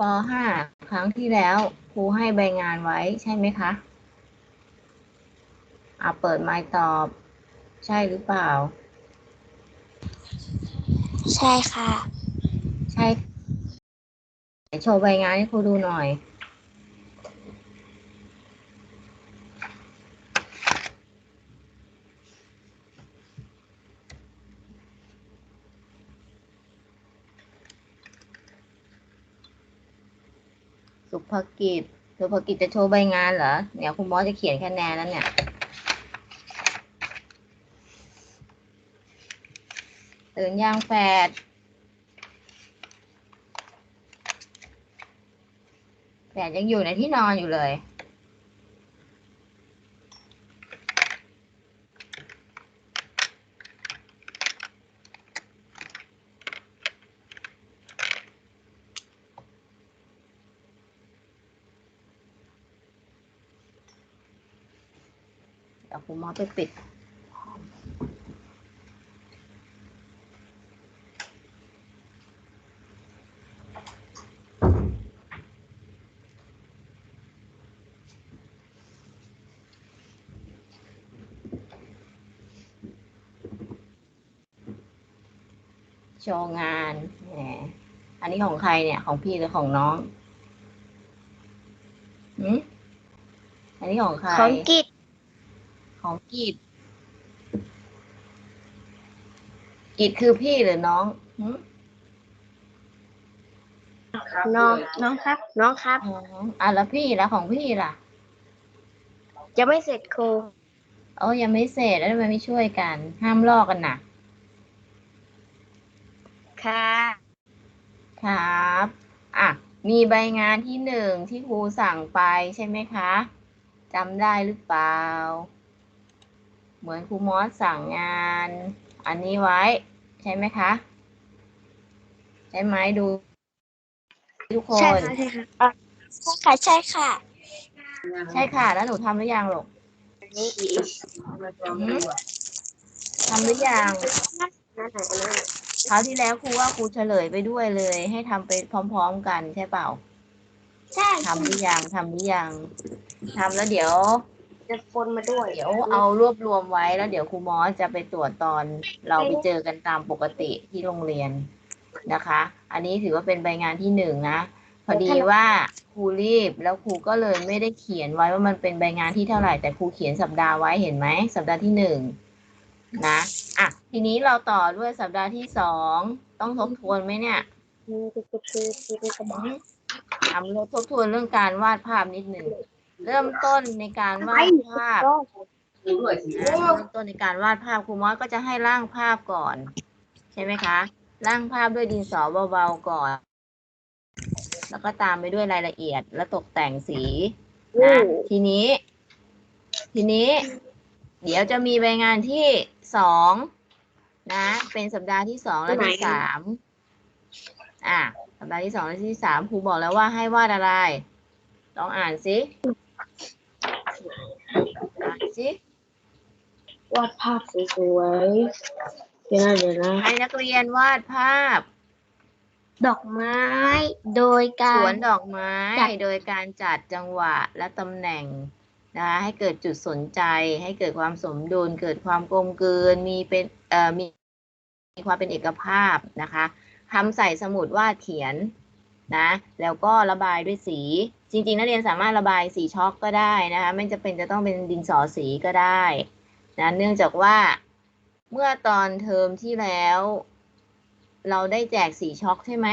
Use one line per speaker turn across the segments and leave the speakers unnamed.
ป .5 ครั้งที่แล้วครูให้ใบงานไว้ใช่ไหมคะอ่าเปิดไมค์ตอบ ใช่หรือเปล่า
ใช่ค่ะ
ใช่ไหนโชว์ใบงานให้ครูดูหน่อย สุภกิจ สุภกิจจะโชว์ใบงานเหรอ เนี่ยคุณมอสจะเขียนคะแนนแล้วเนี่ย ตื่นยังแฟดแฟดยังอยู่ในที่นอนอยู่เลย เดี๋ยวคุณมอสไปปิด โชว์งานแหมอันนี้ของใครเนี่ย ของพี่หรือของน้องหืมอันนี้ของใคร
ของกิจ
ของกีดกีดคือพี่หรือน้องหืม
น้องน้องครับ น้องครับ
อ๋ออะแล้วพี่แล้วของพี่ล่ะ
จะไม่เสร็จครู
โอ้ยังไม่เสร็จแล้วทำไมไม่ช่วยกัน ห้ามลอกกันนะ
ค่ะ
ครับ อะ มีใบงานที่หนึ่งที่ครูสั่งไปใช่ไหมคะจำได้หรือเปล่า เหมือนครูมอสสั่งงานอันนี้ไว้ ใช่ไหมคะ ใช่ไหมดู ทุกค
ใช่
น
ค่ะใช่ค่ะอะใช่ค่ะใช่ค่ะ
ใช่ค่ะ แล้วหนูทำหรือยังลูกหืมทำหรือยัง
นั่นไหนนั่น
คราวที่แล้วครูว่าครูเฉลยไปด้วยเลย ให้ทำไปพร้อม ๆ กันใช่เปล่า
ใช่
ทำหรือยังทำหรือยังทำแล้วเดี๋ยว
จะปนมาด้วย
เดี๋ยวเอารวบรวมไว้แล้วเดี๋ยวครูมอสจะไปตรวจตอนเราไปเจอกันตามปกติที่โรงเรียนนะคะ อันนี้ถือว่าเป็นใบงานที่หนึ่งนะ พอดีว่าครูรีบแล้วครูก็เลยไม่ได้เขียนไว้ว่ามันเป็นใบงานที่เท่าไหร่แต่ครูเขียนสัปดาห์ไว้เห็นไหมสัปดาห์ที่หนึ่งนะอะทีนี้เราต่อด้วยสัปดาห์ที่สองต้องทบทวนไหมเนี่ยทำทบทวนเรื่องการวาดภาพนิดหนึ่ง เริ่มต้นในการวาดภาพนะเริ่มต้นในการวาดภาพครูมอสก็จะให้ร่างภาพก่อน ใช่ไหมคะร่างภาพด้วยดินสอเบาๆก่อน แล้วก็ตามไปด้วยรายละเอียด และตกแต่งสีนะทีนี้ ทีนี้ เดี๋ยวจะมีใบงานที่สองนะ เป็นสัปดาห์ที่สองและที่สามอะสัปดาห์ที่สองและที่สามครูบอกแล้วว่าให้วาดอะไรลองอ่านสิ สิ
วาดภาพสวยๆเดี๋ยวนะเดี๋ยวนะ
ให้นักเรียนวาดภาพ
ดอกไม้ โดยกา
ส
ร
วนดอกไม้
จัด
โดยการจัดจังหวะและตำแหน่งนะคะให้เกิดจุดสนใจ ให้เกิดความสมดุล เกิดความกลมกลืน มีเป็นเอ่อมีมีความเป็นเอกภาพนะคะทำใส่สมุดวาดเขียนนะ แล้วก็ระบายด้วยสี จริงๆ นักเรียนสามารถระบายสีช็อกก็ได้นะคะไม่จะเป็นจะต้องเป็นดินสอสีก็ได้นะเนื่องจากว่าเมื่อตอนเทอมที่แล้ว เราได้แจกสีช็อกใช่ไหม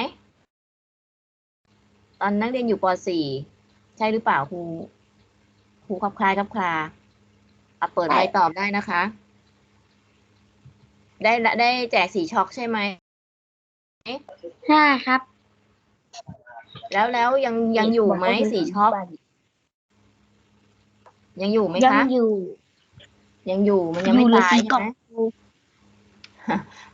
ตอนนักเรียนอยู่ป .4 ใช่หรือเปล่าครูครูคับคลายคับคลาอะเปิดใบตอบได้นะคะ ได้ได้แจกสีช็อกใช่ไหม
ใช่ครับ
แล้วแล้วยังยังอยู่ไหมสีช็อกยังอยู่ไหม
ยัง
คะ
อยู่
ยังอยู่มันยังไม่
อยู่เลย
ตาย
ปี
ใช่
ก่อ
ไห
น
ม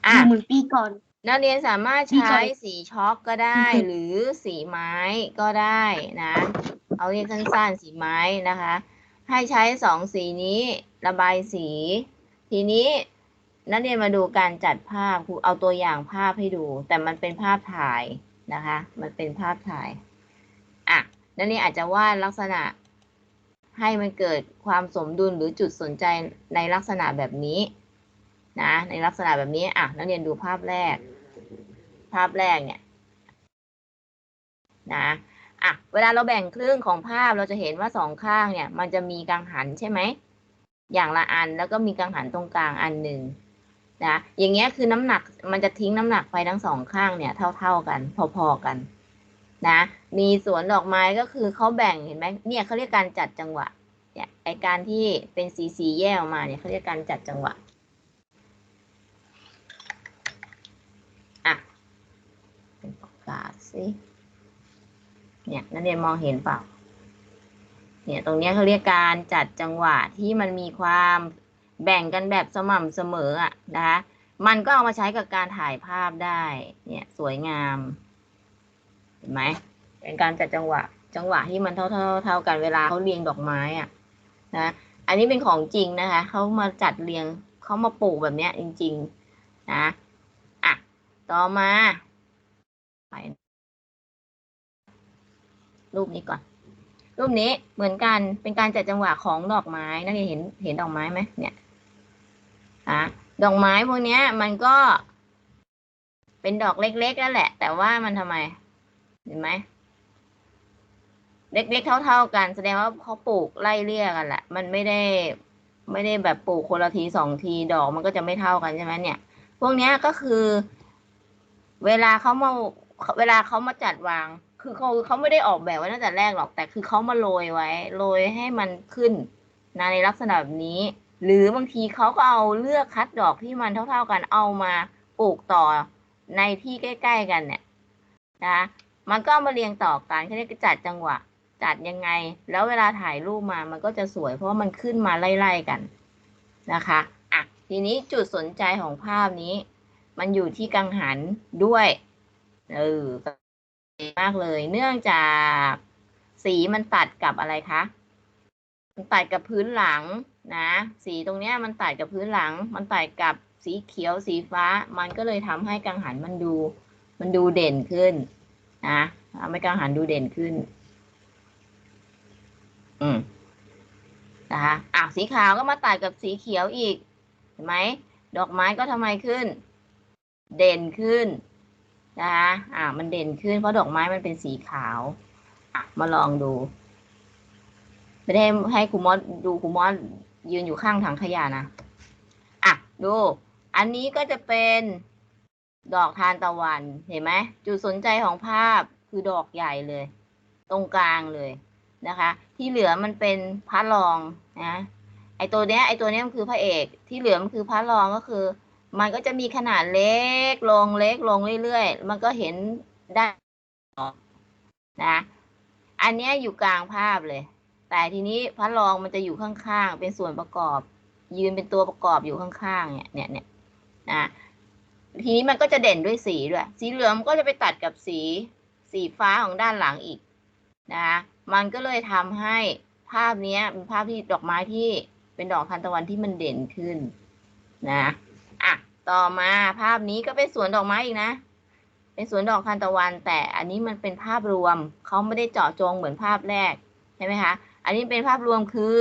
อ
อะ
ยู่เหมือนปีก่อน
นักเรียนสามารถ
พี่
ใช้
ก่อน
สีช็อกก็ได้
พี่ก่อน
หรือสีไม้ก็ได้นะ เอาเรียกสั้นๆสีไม้นะคะ ให้ใช้สองสีนี้ระบายสี ทีนี้นักเรียนมาดูการจัดภาพครูเอาตัวอย่างภาพให้ดู แต่มันเป็นภาพถ่าย นะคะ มันเป็นภาพถ่ายนักเรียนอาจจะวาดลักษณะให้มันเกิดความสมดุลหรือจุดสนใจในลักษณะแบบนี้นะ ในลักษณะแบบนี้ อะ นักเรียนดูภาพแรก ภาพแรกเนี่ยนะอะ เวลาเราแบ่งครึ่งของภาพเราจะเห็นว่าสองข้างเนี่ย มันจะมีกังหันใช่ไหม อย่างละอันแล้วก็มีกังหันตรงกลางอันหนึ่ง นะอย่างเงี้ยคือน้ำหนักมันจะทิ้งน้ำหนักไปทั้งสองข้างเนี่ยเท่า ๆกัน พอๆกัน นะ มีสวนดอกไม้ก็คือเขาแบ่งเห็นไหมเนี่ยเขาเรียกการจัดจังหวะเนี่ยไอการที่เป็นสีสีๆแยกออกมาเนี่ยเขาเรียกการจัดจังหวะอะเป็นประกาสิเนี่ยนักเรียนมองเห็นเปล่าเนี่ยตรงเนี้ยเขาเรียกการจัดจังหวะที่มันมีความ แบ่งกันแบบสม่ำเสมออะนะคะมันก็เอามาใช้กับการถ่ายภาพได้ เนี่ยสวยงาม เห็นไหมเป็นการจัดจังหวะ จังหวะที่มันเท่าเท่าเท่ากันเวลาเขาเรียงดอกไม้อะนะอันนี้เป็นของจริงนะคะเขามาจัดเรียงเขามาปลูกแบบเนี้ย จริง ๆ นะอะต่อมาไปรูปนี้ก่อน รูปนี้เหมือนกันเป็นการจัดจังหวะของดอกไม้นักเรียนเห็นเห็นดอกไม้ไหมเนี่ยอะดอกไม้พวกเนี้ยมันก็ เป็นดอกเล็กๆนั่นแหละ แต่ว่ามันทำไม เห็นไหมเล็กๆเท่า ๆกัน แสดงว่าเขาปลูกไล่เลี่ยกันแหละมันไม่ได้ไม่ได้แบบปลูกคนละทีสองทีดอกมันก็จะไม่เท่ากันใช่ไหมเนี่ย พวกเนี้ยก็คือ เวลาเขามาเวลาเขามาจัดวาง คือเขาเขาไม่ได้ออกแบบไว้ตั้งแต่แรกหรอก แต่คือเขามาโรยไว้โรยให้มันขึ้นนะในลักษณะแบบนี้ หรือบางทีเขาก็เอาเลือกคัดดอกที่มันเท่า ๆกันเอามาปลูกต่อในที่ใกล้ ๆ กันเนี่ยนะมันก็มาเรียงต่อกันเขาเรียกจัดจังหวะ จัดยังไง แล้วเวลาถ่ายรูปมามันก็จะสวยเพราะมันขึ้นมาไล่ๆกันนะคะอะทีนี้จุดสนใจของภาพนี้ มันอยู่ที่กังหันด้วยเออ มากเลย เนื่องจากสีมันตัดกับอะไรคะ มันตัดกับพื้นหลังนะ สีตรงเนี้ยมันตัดกับพื้นหลัง มันตัดกับสีเขียวสีฟ้า มันก็เลยทำให้กังหันมันดู มันดูเด่นขึ้นนะทำให้กังหันดูเด่นขึ้น อืมนะคะอะสีขาวก็มาตัดกับสีเขียวอีก เห็นไหม ดอกไม้ก็ทำไมขึ้น เด่นขึ้น นะคะอ่า มันเด่นขึ้นเพราะดอกไม้มันเป็นสีขาว อะ มาลองดูไม่ได้ให้ครูมอสดูครูมอสยืนอยู่ข้างถังขยะนะ อะ ดู อันนี้ก็จะเป็นดอกทานตะวัน เห็นไหม จุดสนใจของภาพคือดอกใหญ่เลย ตรงกลางเลยนะคะ ที่เหลือมันเป็นพระรองนะ ไอตัวเนี้ย ไอตัวเนี้ยมันคือพระเอก ที่เหลือมันคือพระรองก็คือ มันก็จะมีขนาดเล็กลงเล็กลงเรื่อยๆ มันก็เห็นได้นะ อันเนี้ยอยู่กลางภาพเลย แต่ทีนี้พระรองมันจะอยู่ข้างๆ เป็นส่วนประกอบ ยืนเป็นตัวประกอบอยู่ข้างๆ เนี่ย เนี่ยเนี่ยนะ ทีนี้มันก็จะเด่นด้วยสีด้วย สีเหลืองก็จะไปตัดกับสีสีฟ้าของด้านหลังอีกนะ มันก็เลยทำให้ภาพเนี้ยเป็นภาพที่ดอกไม้ที่เป็นดอกทานตะวันที่มันเด่นขึ้นนะ ต่อมาภาพนี้ก็เป็นสวนดอกไม้อีกนะ เป็นสวนดอกทานตะวัน แต่อันนี้มันเป็นภาพรวมเขาไม่ได้เจาะจงเหมือนภาพแรกใช่ไหมคะอันนี้เป็นภาพรวมคือ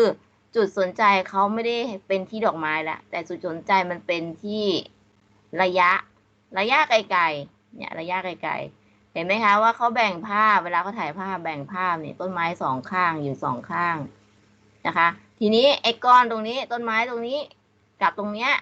จุดสนใจเขาไม่ได้เป็นที่ดอกไม้ละแต่จุดสนใจมันเป็นที่ระยะระยะไกลๆเนี่ยระยะไกลๆเห็นไหมคะว่าเขาแบ่งภาพเวลาเขาถ่ายภาพแบ่งภาพเนี่ยต้นไม้สองข้างอยู่สองข้างนะคะ ทีนี้ไอ้ก้อนตรงนี้ต้นไม้ตรงนี้กับตรงเนี้ย